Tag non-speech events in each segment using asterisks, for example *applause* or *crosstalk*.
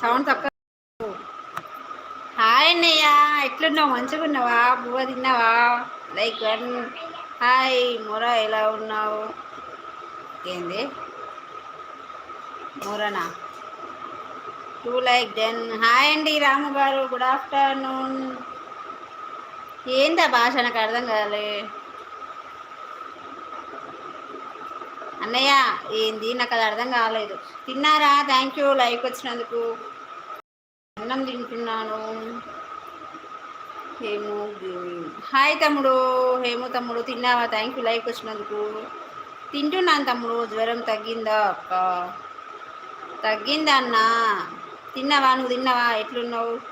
Sound తక్కువ hi అన్నయ్య ఎట్లున్నావు? మంచిగా ఉన్నావా? బువ్వ తిన్నావా? లైక్ వన్ హాయ్ మొరా ఎలా ఉన్నావు? ఏంది? మొరనా? టూ లైక్ డెన్ హాయ్ అండి రాము గారు గుడ్ ఆఫ్టర్నూన్. ఏందా భాష? నాకు అర్థం కాలే. అన్నయ్య ఏంది? నాకు అది అర్థం కాలేదు. తిన్నారా? థ్యాంక్ యూ లైక్ వచ్చినందుకు. అన్నం తింటున్నాను. హేము హాయ్ తమ్ముడు. హేము తమ్ముడు తిన్నావా? థ్యాంక్ యూ లైక్ వచ్చినందుకు. తింటున్నాను తమ్ముడు. జ్వరం తగ్గిందా అక్క? తగ్గిందా అన్న తిన్నావా? నువ్వు తిన్నావా? ఎట్లున్నావు?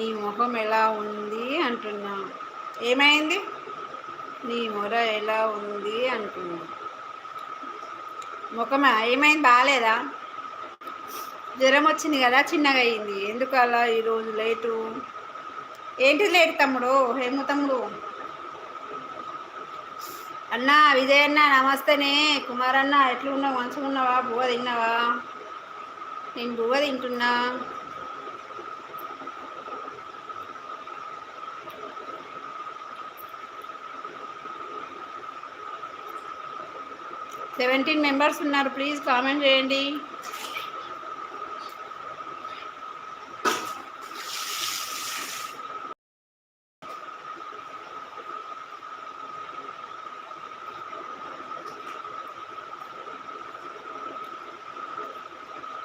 నీ ముఖం ఎలా ఉంది అంటున్నా. ఏమైంది? నీ మొర ఎలా ఉంది అంటున్నా. ముఖం ఏమైంది? బాగాలేదా జ్వరం వచ్చింది కదా చిన్నగా అయింది. ఎందుకు అలా ఈరోజు లేటు? ఏంటి లేటు తమ్ముడు? ఏమో తమ్ముడు. అన్నా విజయన్న అన్న నమస్తేనే. కుమారన్న ఎట్లున్నావు? మంచిగా ఉన్నావా బువ్వ తిన్నావా? నేను బువ్వ తింటున్నా. సెవెంటీన్ మెంబర్స్ ఉన్నారు. ప్లీజ్ కామెంట్ చేయండి.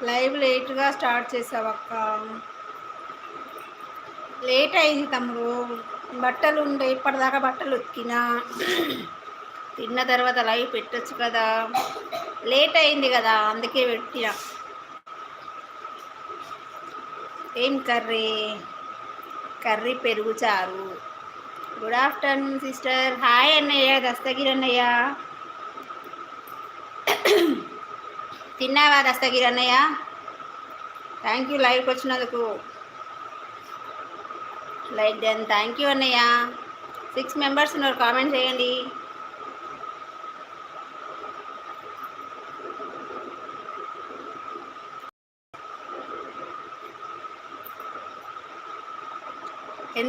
లైవ్ లేట్గా స్టార్ట్ చేసావు అక్క. లేట్ అయింది తమ్ముడు. బట్టలు ఉండే ఇప్పటిదాకా బట్టలు ఉతికినా. తిన్న తర్వాత లైవ్ పెట్టచ్చు కదా. లేట్ అయింది కదా అందుకే పెట్టిన. ఏం కర్రీ? కర్రీ పెరుగు చారు. Good afternoon sister. హాయ్ అన్నయ్య దస్తగిరి అన్నయ్య. తిన్నావా దస్తగిరి అన్నయ్య? థ్యాంక్ యూ లైవ్కి వచ్చినందుకు. లైక్ దెన్ థ్యాంక్ యూ అన్నయ్య. సిక్స్ మెంబర్స్ ఉన్నారు కామెంట్ చేయండి.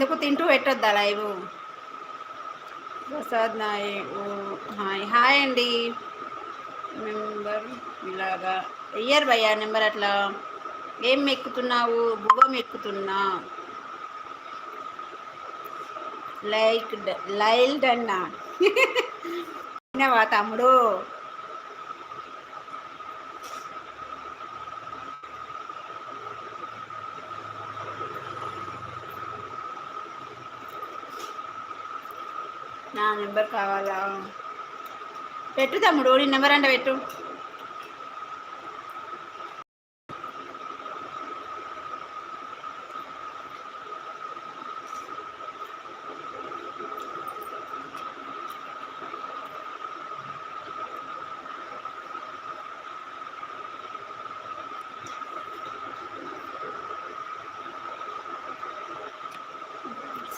ఎందుకు తింటూ పెట్టొద్దా live? Prasad Nayak hi. Hi అండి. నెంబర్ ఇలాగా. వెయ్యరు భయ్యా నెంబర్ అట్లా. ఏం ఎక్కుతున్నావు? భువం ఎక్కుతున్నా. లైక్ లైల్ అన్నా. విన్నావా తమ్ముడు? నా నెంబర్ కావాలా? పెట్టు తమ్ముడు నీ నెంబర్ అంటే పెట్టు.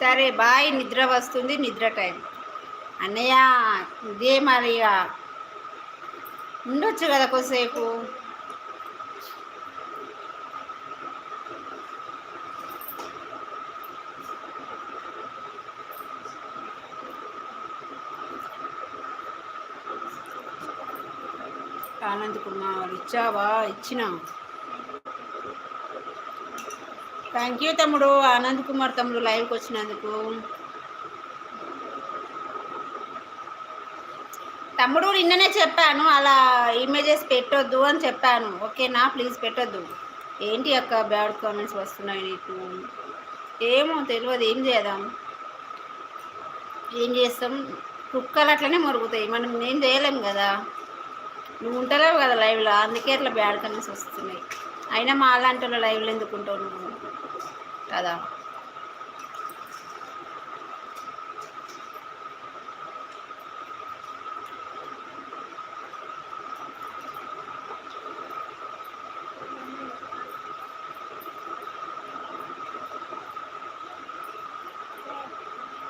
సరే బాయ్. నిద్ర వస్తుంది నిద్ర టైం. అన్నయ్య ఇదే మరి ఇక. ఉండొచ్చు కదా కొద్దిసేపు. ఆనంద్ ఇచ్చావా? ఇచ్చిన. థ్యాంక్ యూ తమ్ముడు. ఆనంద్ కుమార్ తమ్ముడు లైవ్కి వచ్చినందుకు. తమ్ముడు నిన్ననే చెప్పాను అలా ఇమేజెస్ పెట్టొద్దు అని చెప్పాను. ఓకేనా? ప్లీజ్ పెట్టొద్దు. ఏంటి అక్క బ్యాడ్ కామెంట్స్ వస్తున్నాయి నీకు? ఏమో తెలియదు ఏం చేద్దాం? ఏం చేస్తాం? కుక్కలు అట్లనే మురుగుతాయి. మనం ఏం చేయలేం కదా. నువ్వు ఉంటలేవు కదా లైవ్లో. అందుకే అట్లా బ్యాడ్ కామెంట్స్ వస్తున్నాయి. అయినా మా అలాంటి లైవ్లో ఎందుకు ఉంటావు నువ్వు? కదా.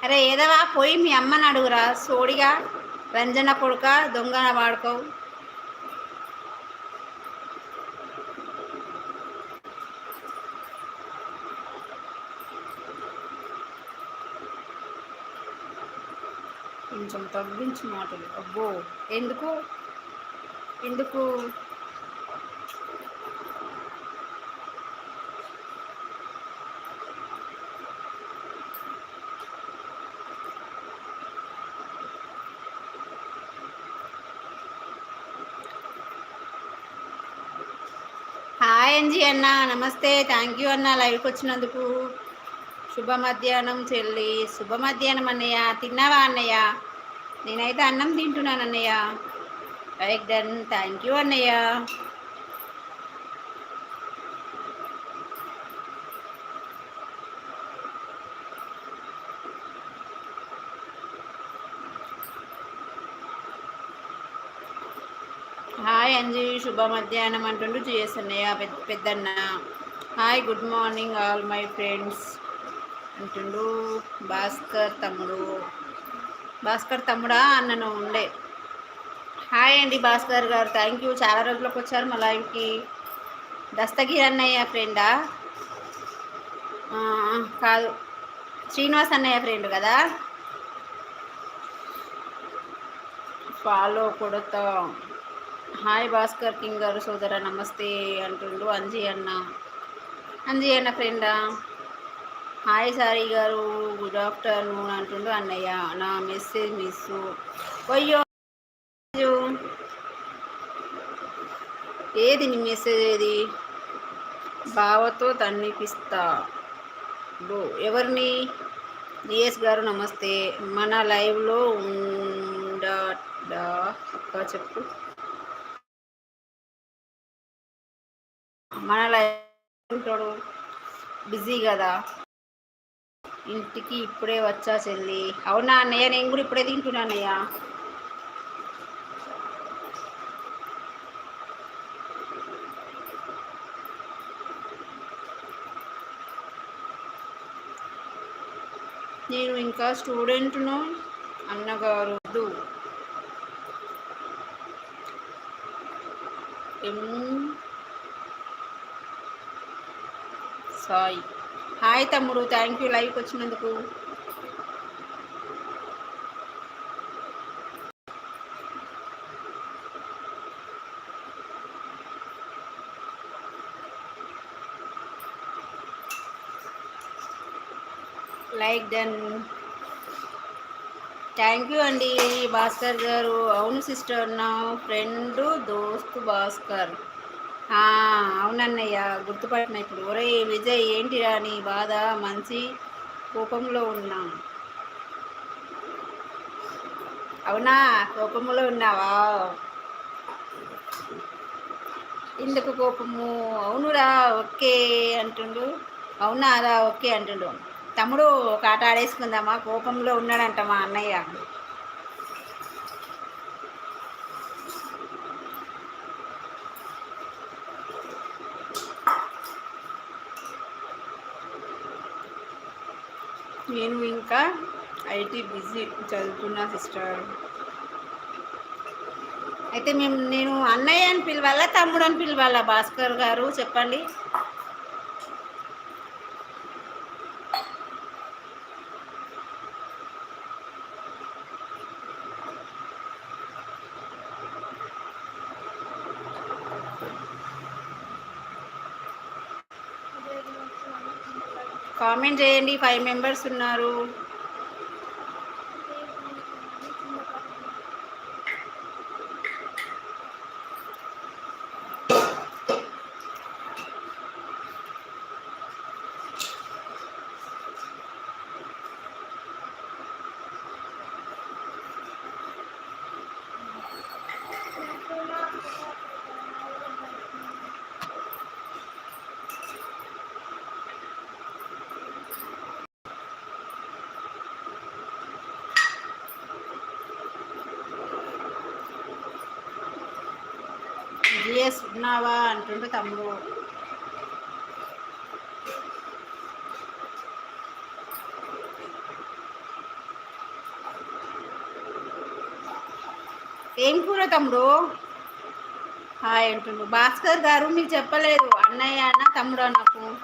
అరే ఏదవా పోయి మీ అమ్మని అడుగురా. సోడిగా రంజన కొడుక దొంగన వాడుకోవు కొంచెం తగ్గించి మాటలు. అబ్బో ఎందుకు? ఎందుకు హాయ్ అంజీ అన్న నమస్తే థ్యాంక్ యూ అన్న లైవ్కి వచ్చినందుకు. శుభ మధ్యాహ్నం చెల్లి. శుభ మధ్యాహ్నం అన్నయ్య తిన్నావా అన్నయ్య? నేనైతే అన్నం తింటున్నాను అన్నయ్య. రైట్ డన్ థ్యాంక్ యూ అన్నయ్య. హాయ్ అంజీ శుభ మధ్యాహ్నం అంటుండు చేస్తున్నాయా పెద్ద పెద్దన్న. Hi good morning all my friends అంటుండు భాస్కర్ తమ్ముడు. భాస్కర్ తమ్ముడా అన్నను ఉండే. హాయ్ అండి భాస్కర్ గారు థ్యాంక్ యూ. చాలా రోజులకు వచ్చారు మా లైవ్కి దస్తగిరి అన్నయ్య ఫ్రెండా? కాదు. శ్రీనివాస్ అన్నయ్య ఫ్రెండ్ కదా? ఫాలో కొడతాం. హాయ్ భాస్కర్ కింగ్ గారు సోదర నమస్తే అంటుండు అంజీ అన్న. అంజీ అన్న ఫ్రెండా? హాయ్ సారీ గారు గుడ్ ఆఫ్టర్నూన్ అంటుండు అన్నయ్య. నా మెసేజ్ మిస్ అయ్యో ఏది నీ మెసేజ్ ఏది? బావతో తన్నిపిస్తా. బో ఎవరిని? డిఎస్ గారు నమస్తే. మన లైవ్లో ఉండ అక్క చెప్పు. మన ఉంటాడు బిజీ కదా. ఇంటికి ఇప్పుడే వచ్చా చెల్లి. అవునా అన్నయ్య? నేను కూడా ఇప్పుడే తింటున్నా అన్నయ్య. నేను ఇంకా స్టూడెంట్ను అన్నగారు ఎం సాయి. హాయ్ తమ్ముడు థ్యాంక్ యూ లైవ్కి వచ్చినందుకు. లైక్ డన్ థ్యాంక్ యూ అండి భాస్కర్ గారు. అవును సిస్టర్ నా ఫ్రెండ్ దోస్తు భాస్కర్. అవునన్నయ్య గుర్తుపట్టిన ఇప్పుడు. ఒరే విజయ్ ఏంటిరా నీ బాధ? మంచి కోపంలో ఉన్నాం. అవునా? కోపంలో ఉన్నావా? ఎందుకు కోపము? అవునురా ఓకే అంటుండు. అవునా రా ఓకే అంటుండు. తమ్ముడు ఒక ఆట ఆడేసుకుందామా? కోపంలో ఉన్నాడంట మా అన్నయ్య నేను ఇంకా ఐటీ బిజీ చదువుతున్నా సిస్టర్. అయితే మేము నేను అన్నయ్య అని పిలవాలా తమ్ముడు అని పిలవాలా భాస్కర్ గారు చెప్పండి. కామెంట్ చేయండి. ఫైవ్ మెంబర్స్ ఉన్నారు. చేస్తున్నావా అంటుండు తమ్ముడు. ఏం కూర తమ్ముడు? హాయ్ అంటుండు. భాస్కర్ గారు మీరు చెప్పలేదు. అన్నయ్య అన్న తమ్ముడు నాకు?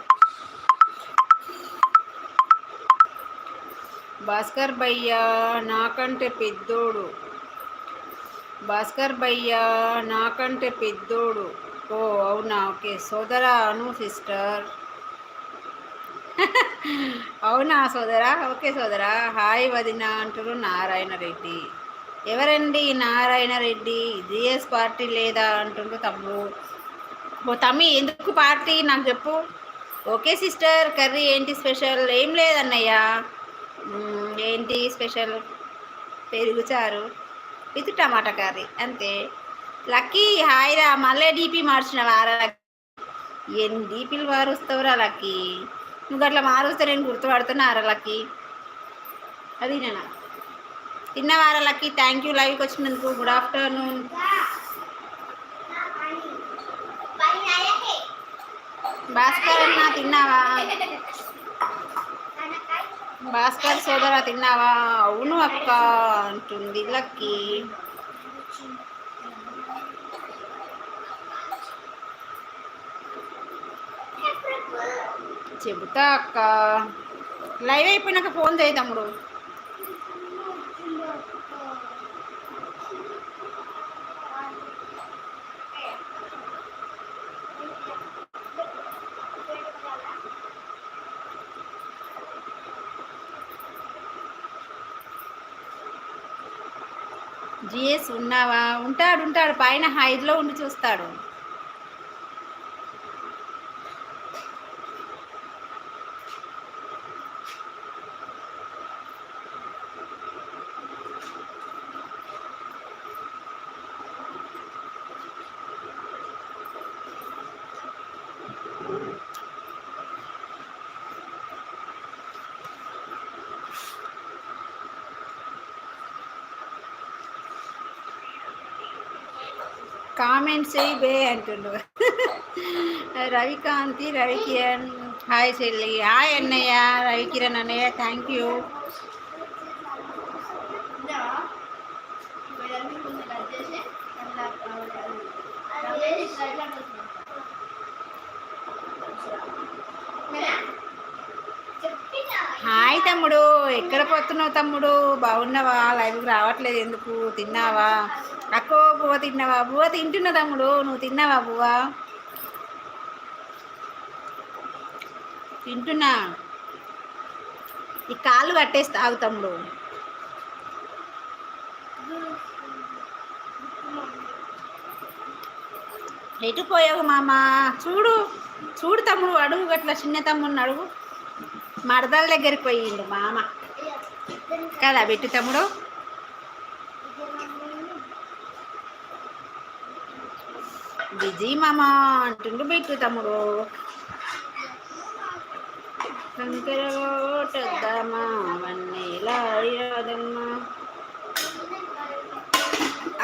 భాస్కర్ భయ్యా నాకంటే పెద్దోడు. భాస్కర్ భయ్యా నాకంటే పెద్దోడు. ఓ అవునా? ఓకే. సోదరా అను సిస్టర్. *laughs* అవునా సోదరా? ఓకే సోదరా. హాయ్ వదిన అంటారు నారాయణ రెడ్డి. ఎవరండి నారాయణ రెడ్డి? జిఎస్ పార్టీ లేదా అంటుండ్రు తమ్ముడు. ఓ తమ్మి ఎందుకు పార్టీ? నాకు చెప్పు. Okay sister. కర్రీ ఏంటి స్పెషల్? ఏం లేదన్నయ్య. ఏంటి స్పెషల్? పెరుగుచారు విత్ టమాటా కర్రీ అంతే. లక్కీ హాయిరా మళ్ళీ డీపీ మార్చిన వారా ఎన్ని డీపీలు మారుస్తావురా లక్కీ? నువ్వు అట్లా మారుస్తే నేను గుర్తుపడుతున్నారా లక్కీ? అది నేను? తిన్నవారా లక్కీ? థ్యాంక్ యూ లైవ్కి వచ్చినందుకు. Good afternoon. భాస్కర్ అన్న తిన్నావా? భాస్కర్ సోదర తిన్నావా? అవును అక్క అంటుంది లక్కీ. చెబుతా అక్క. లైవ్ అయిపోయినాక ఫోన్ చేయి తమ్ముడు జిఎస్ ఉన్నావా? ఉంటాడు ఉంటాడు. పైన హైట్లో ఉండి చూస్తాడు. కామెంట్స్ బే అంటుండు. రవికాంతి రవికిరణ్. హాయ్ చెల్లి. హాయ్ అన్నయ్య. రవికిరణ్ అన్నయ్య థ్యాంక్ యూ హాయ్ తమ్ముడు. ఎక్కడ పోతున్నావు తమ్ముడు? బాగున్నావా? లైవ్కి రావట్లేదు ఎందుకు? తిన్నావా? అక్కో బువ్వ తిన్నావా? బువ్వ తింటున్నా తమ్ముడు. నువ్వు తిన్నావా బువ్వ? తింటున్నా. ఈ కాళ్ళు కట్టేసి తాగు తమ్ముడు. ఎటు పోయావు మామ? చూడు చూడు తమ్ముడు అడుగు గట్ల చిన్న తమ్ముడిని అడుగు. మడదల దగ్గరికి పోయిండు మామ. కదా పెట్టు తమ్ముడు? బిజీ మామ అంటుండు బిట్టు తమ్ముడు. కంకరగోటద్దామా వన్నీలాడమ్మా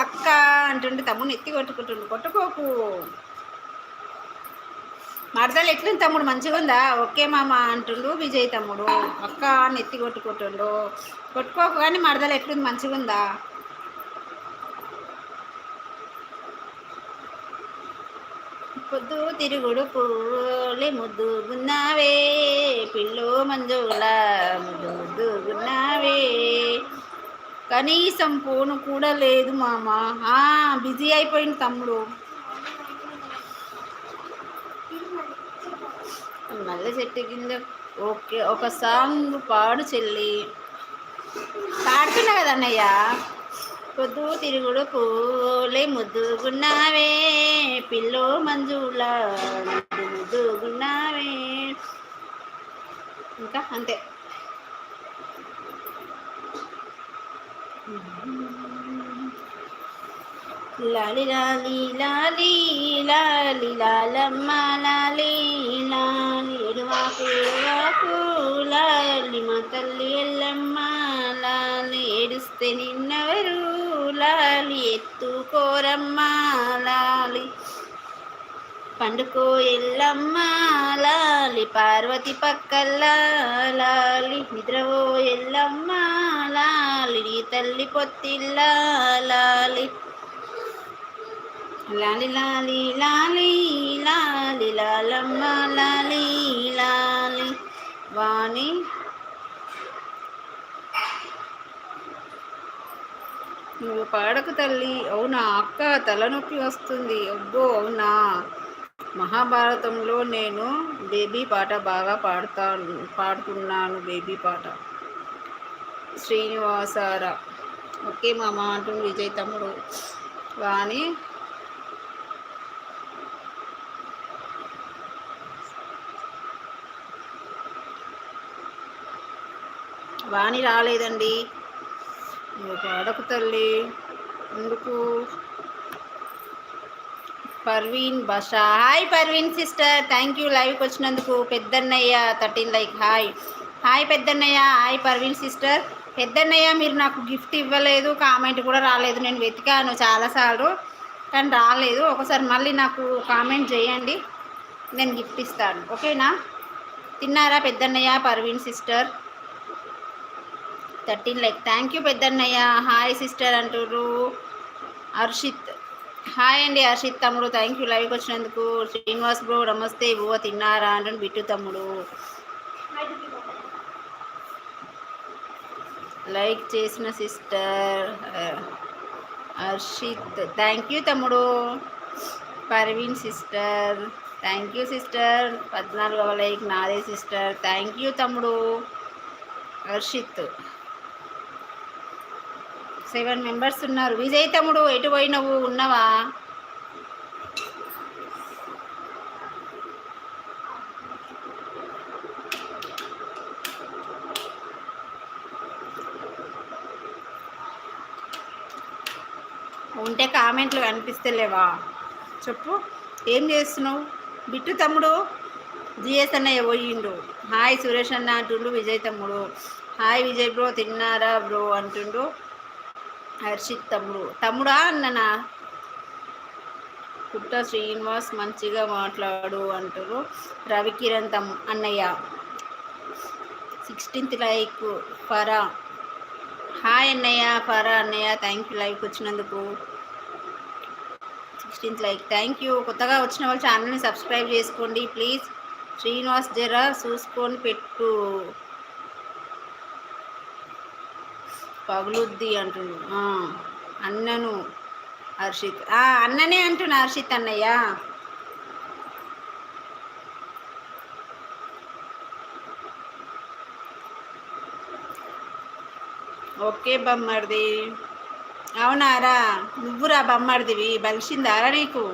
అక్క అంటుండు తమ్ముడు ఎత్తి కొట్టుకుంటుండు కొట్టుకోకు. మరదలు ఎట్లుంది తమ్ముడు? మంచిగా ఉందా? ఓకే మామ అంటుండు విజయ్ తమ్ముడు. అక్క నెత్తి కొట్టుకుంటుండు. కొట్టుకోకు కానీ మరదలు ఎట్లుంది? మంచిగా ఉందా? పొద్దు తిరుగుడు పూలే ముద్దుగున్నావే పిల్లు మంజుల ముద్దు ముద్దుగున్నావే కనీసం ఫోను కూడా లేదు మామ. బిజీ అయిపోయింది తమ్ముడు. మల్లె చెట్టు కింద ఓకే ఒక సాంగ్ పాడు చెల్లి. పాడుతున్నా కదా అన్నయ్య? పొద్దు తిరుగుడు పోలే ముద్దుగున్నావే పిల్లో మంజుల ముద్దుగున్నావే. ఇంకా అంతే. లాలి లాలి లాలి లాలి లాలమ్మ లాలి లాలి ఎడువాకు ఎడువాకు లాలి మా తల్లి ఎల్లమ్మ లాలి ఏడుస్తే నిన్నవరు లాలి ఎత్తుకోరమ్మ లాలి పండుకో ఎల్లమ్మ లాలి పార్వతి పక్కల్లా లాలి నిద్రవో ఎల్లమ్మ లాలి నీ తల్లి పొత్తిల్లా లాలి లాలి లాలి లాలి లాలి లాలమ్మ లాలి లాలి. వాణి నువ్వు పాడకు తల్లి. అవునా? అక్క తలనొప్పి వస్తుంది. అబ్బో అవునా? మహాభారతంలో నేను బేబీ పాట బాగా పాడతాను పాడుతున్నాను బేబీ పాట. శ్రీనివాసార. ఓకే మామ అంటుంది విజయ్ తమ్ముడు. కానీ వాణి రాలేదండి. నువ్వు పాడకు తల్లి. ఎందుకు? Parveen Basha. Hi Parveen sister thank you లైవ్కి వచ్చినందుకు పెద్దన్నయ్య థర్టీన్ లైక్. హాయ్ హాయ్ పెద్దన్నయ్య. హాయ్ పర్వీన్ సిస్టర్ పెద్దన్నయ్య మీరు నాకు గిఫ్ట్ ఇవ్వలేదు. కామెంట్ కూడా రాలేదు. నేను వెతికాను చాలాసార్లు కానీ రాలేదు. ఒకసారి మళ్ళీ నాకు కామెంట్ చేయండి. నేను గిఫ్ట్ ఇస్తాను. ఓకేనా తిన్నారా పెద్దన్నయ్య Parveen sister thirteen like thank you Peddannayya. Hi sister అంటుర్రు. హర్షిత్. హాయ్ అండి హర్షిత్ తమ్ముడు. థ్యాంక్ యూ లైవ్కి వచ్చినందుకు. శ్రీనివాస్ బ్రో నమస్తే. బువ్వ తిన్నారా? అంటుంది బిట్టు తమ్ముడు. లైక్ చేసిన sister uh, Harshit. Thank you తమ్ముడు. Parveen sister thank you sister పద్నాలుగవ లైక్ నాదే సిస్టర్ థ్యాంక్ యూ తమ్ముడు. హర్షిత్. సెవెన్ మెంబర్స్ ఉన్నారు. విజయ్ తమ్ముడు ఎటు పోయినవు? ఉన్నావా? ఉంటే కామెంట్లు కనిపిస్తలేవా? చెప్పు. ఏం చేస్తున్నావు? బిట్టు తమ్ముడు జిఎస్ అన్నయ్య పోయిండు. హాయ్ సురేష్ అన్న అంటుండు విజయ్ తమ్ముడు. హాయ్ విజయ్ బ్రో తిన్నారా బ్రో? అంటుండు. హర్షిత్ తమ్ముడు. తమ్ముడా అన్ననా? పుట్ట శ్రీనివాస్ మంచిగా మాట్లాడు అంటారు రవికిరణ్ తమ్ అన్నయ్య. Sixteenth like Farah. హాయ్ అన్నయ్య ఫరా అన్నయ్య థ్యాంక్ యూ లైక్ వచ్చినందుకు. Sixteenth like thank you. కొత్తగా వచ్చిన వాళ్ళు ఛానల్ని సబ్స్క్రైబ్ చేసుకోండి ప్లీజ్. శ్రీనివాస్ జరా చూసుకొని పెట్టు. పగులుద్ది అంటున్నా. అన్నను హర్షిత్. అన్ననే అంటున్నా హర్షిత్ అన్నయ్య. ఓకే బొమ్మడిది అవునారా? నువ్వురా బొమ్మడిదివి బలిసిందారా నీకు?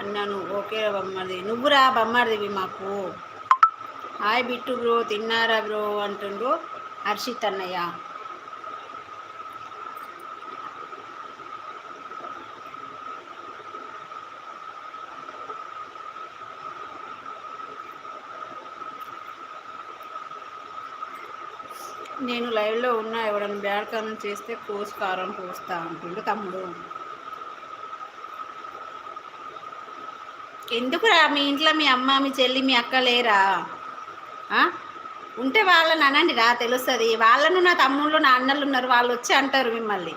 అన్నాను ఓకే బొమ్మడిది నువ్వురా బొమ్మడిదివి మాకు. హాయ్ బిట్టు బ్రో తిన్నారా బ్రో అంటుండు హర్షిత్ అన్నయ్య. నేను లైవ్లో ఉన్నా ఎవడన్నా బ్యాడ్ కామెంట్ చేస్తే కోసి కారం పోస్తా అంటుండు తమ్ముడు. ఎందుకురా మీ ఇంట్లో మీ అమ్మ మీ చెల్లి మీ అక్క లేరా? ఉంటే వాళ్ళని అనండి రా తెలుస్తుంది. వాళ్ళను నా తమ్ముళ్ళు నా అన్నలు ఉన్నారు వాళ్ళు వచ్చి అంటారు మిమ్మల్ని.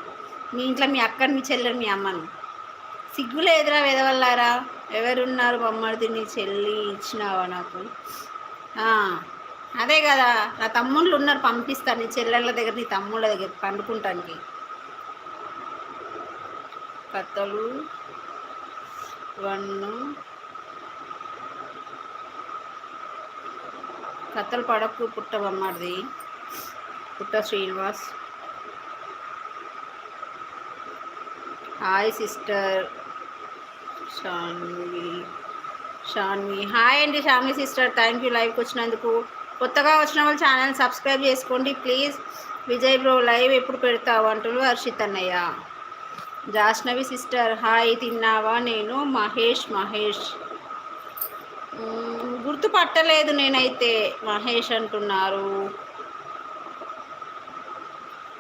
మీ ఇంట్లో మీ అక్కని మీ చెల్లెని మీ అమ్మని. సిగ్గు లేదురా వెదవల్లారా? ఎవరున్నారు బొమ్మడిది నీ చెల్లి ఇచ్చినావా నాకు? అదే కదా. నా తమ్ముళ్ళు ఉన్నారు పంపిస్తాను నీ చెల్లెళ్ళ దగ్గర నీ తమ్ముళ్ళ దగ్గర పండుకుంటానికి. కథలు. కత్తలు కథలు పడకు పుట్టబమ్మది పుట్ట Srinivas. Hi sister. Shanvi. Shanvi. Hi అండి షాన్వి సిస్టర్. థ్యాంక్ యూ లైవ్కి వచ్చినందుకు. కొత్తగా వచ్చిన వాళ్ళు ఛానల్ సబ్స్క్రైబ్ చేసుకోండి ప్లీజ్. విజయ్ బ్రో లైవ్ ఎప్పుడు పెడతావు? అంటున్నారు హర్షిత్ అన్నయ్య. జాష్నవి సిస్టర్ హాయ్ తిన్నావా? నేను మహేష్ మహేష్. గుర్తుపట్టలేదు నేనైతే మహేష్ అంటున్నారు.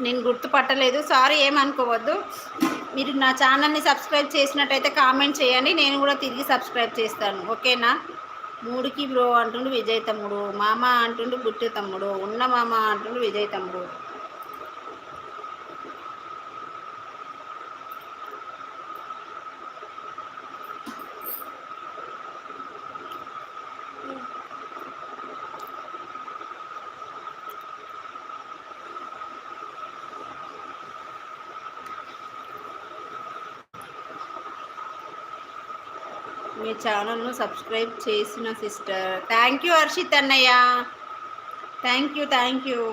నేను గుర్తుపట్టలేదు. సారీ ఏమనుకోవద్దు. మీరు నా ఛానల్ని సబ్స్క్రైబ్ చేసినట్టయితే కామెంట్ చేయండి. నేను కూడా తిరిగి సబ్స్క్రైబ్ చేస్తాను. ఓకేనా? మూడుకి బ్రో అంటుండు విజయ్ తమ్ముడు. మామ అంటుండు గుట్టు తమ్ముడు. ఉన్న మామ అంటుండు విజయ్ తమ్ముడు. మీ ఛానల్ను సబ్స్క్రైబ్ చేసిన సిస్టర్. థ్యాంక్ యూ హర్షిత్ అన్నయ్య. థ్యాంక్ యూ థ్యాంక్ యూ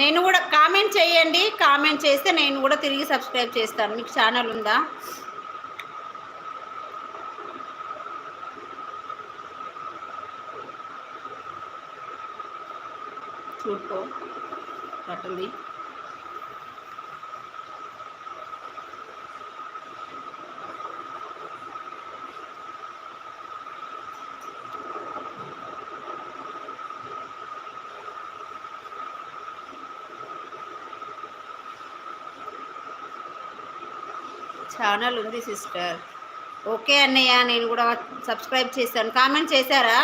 నేను కూడా కామెంట్ చేయండి. కామెంట్ చేస్తే నేను కూడా తిరిగి సబ్స్క్రైబ్ చేస్తాను. మీకు ఛానల్ ఉందా? చూడుకో బట్టలు ఛానల్ ఉంది సిస్టర్. ఓకే అన్నయ్య నేను కూడా సబ్స్క్రైబ్ చేశాను. కామెంట్ చేశారా?